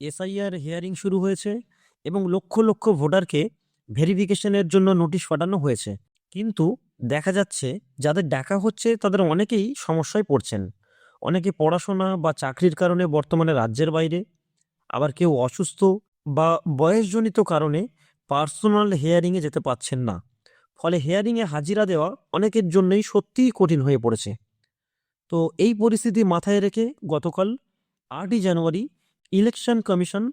SIR hearing শুরু হয়েছে এবং লক্ষ লক্ষ ভোটারকে ভেরিফিকেশনের জন্য নোটিশ পাঠানো হয়েছে। কিন্তু দেখা যাচ্ছে, যাদের ডাকা হচ্ছে তাদের অনেকেই সমস্যায় পড়ছেন। অনেকে পড়াশোনা বা চাকরির কারণে বর্তমানে রাজ্যের বাইরে, আবার কেউ অসুস্থ বা বয়সজনিত কারণে পার্সোনাল হেয়ারিংয়ে যেতে পারছেন না। ফলে হেয়ারিংয়ে হাজিরা দেওয়া অনেকের জন্যই সত্যিই কঠিন হয়ে পড়েছে। তো এই পরিস্থিতি মাথায় রেখে গতকাল আটই জানুয়ারি ইলেকশন কমিশন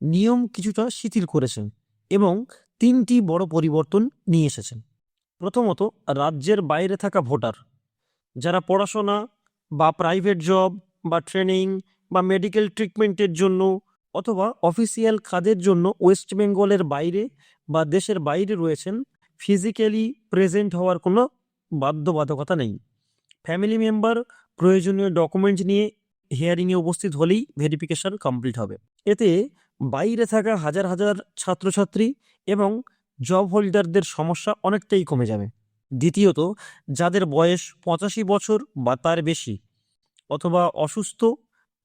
নিয়ম কিছুটা শিথিল করেছেন এবং তিনটি বড় পরিবর্তন নিয়ে এসেছেন। প্রথমত, রাজ্যের বাইরে থাকা ভোটার, যারা পড়াশোনা বা প্রাইভেট জব বা ট্রেনিং বা মেডিকেল ট্রিটমেন্টের জন্য অথবা অফিসিয়াল কাজের জন্য ওয়েস্ট বেঙ্গলের বাইরে বা দেশের বাইরে রয়েছেন ফিজিক্যালি প্রেজেন্ট হওয়ার কোনো বাধ্যবাধকতা নেই। ফ্যামিলি মেম্বার প্রয়োজনীয় ডকুমেন্ট নিয়ে হিয়ারিংয়ে উপস্থিত হলেই ভেরিফিকেশন কমপ্লিট হবে। এতে বাইরে থাকা হাজার হাজার ছাত্রছাত্রী এবং জব হোল্ডারদের সমস্যা অনেকটাই কমে যাবে। দ্বিতীয়ত, যাদের বয়স পঁচাশি বছর বা তার বেশি অথবা অসুস্থ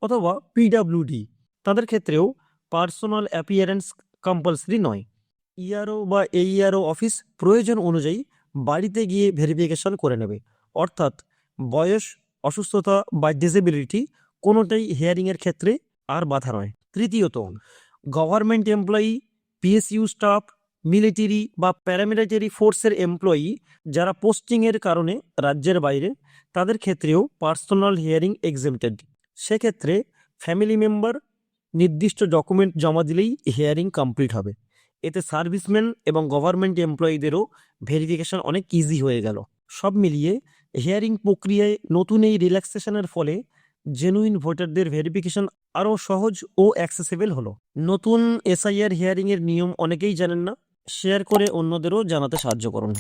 অথবা পিডাব্লিউডি তাদের ক্ষেত্রেও পার্সোনাল অ্যাপিয়ারেন্স কম্পালসারি নয়। ইআরও বা এইআরও অফিস প্রয়োজন অনুযায়ী বাড়িতে গিয়ে ভেরিফিকেশন করে নেবে। অর্থাৎ বয়স, অসুস্থতা বা ডিসেবিলিটি কোনোটাই হিয়ারিংয়ের ক্ষেত্রে আর বাধা নয়। তৃতীয়ত government employee PSU staff military বা প্যারামিলিটারি ফোর্সের এমপ্লয়ি যারা পোস্টিংয়ের কারণে রাজ্যের বাইরে, তাদের ক্ষেত্রেও পার্সোনাল হিয়ারিং এক্সেমটেড সেক্ষেত্রে ফ্যামিলি মেম্বার নির্দিষ্ট ডকুমেন্ট জমা দিলেই হিয়ারিং কমপ্লিট হবে। এতে সার্ভিসম্যান এবং গভর্নমেন্ট এমপ্লয়িদেরও ভেরিফিকেশন অনেক ইজি হয়ে গেল। সব মিলিয়ে হিয়ারিং প্রক্রিয়ায় নতুন এই রিল্যাক্সেশনের ফলে জেনুইন ভোটারদের ভেরিফিকেশন আরও সহজ ও অ্যাক্সেসেবেল হলো। নতুন এসআইআর হিয়ারিংয়ের নিয়ম অনেকেই জানেন না? শেয়ার করে অন্যদেরও জানাতে সাহায্য করুন।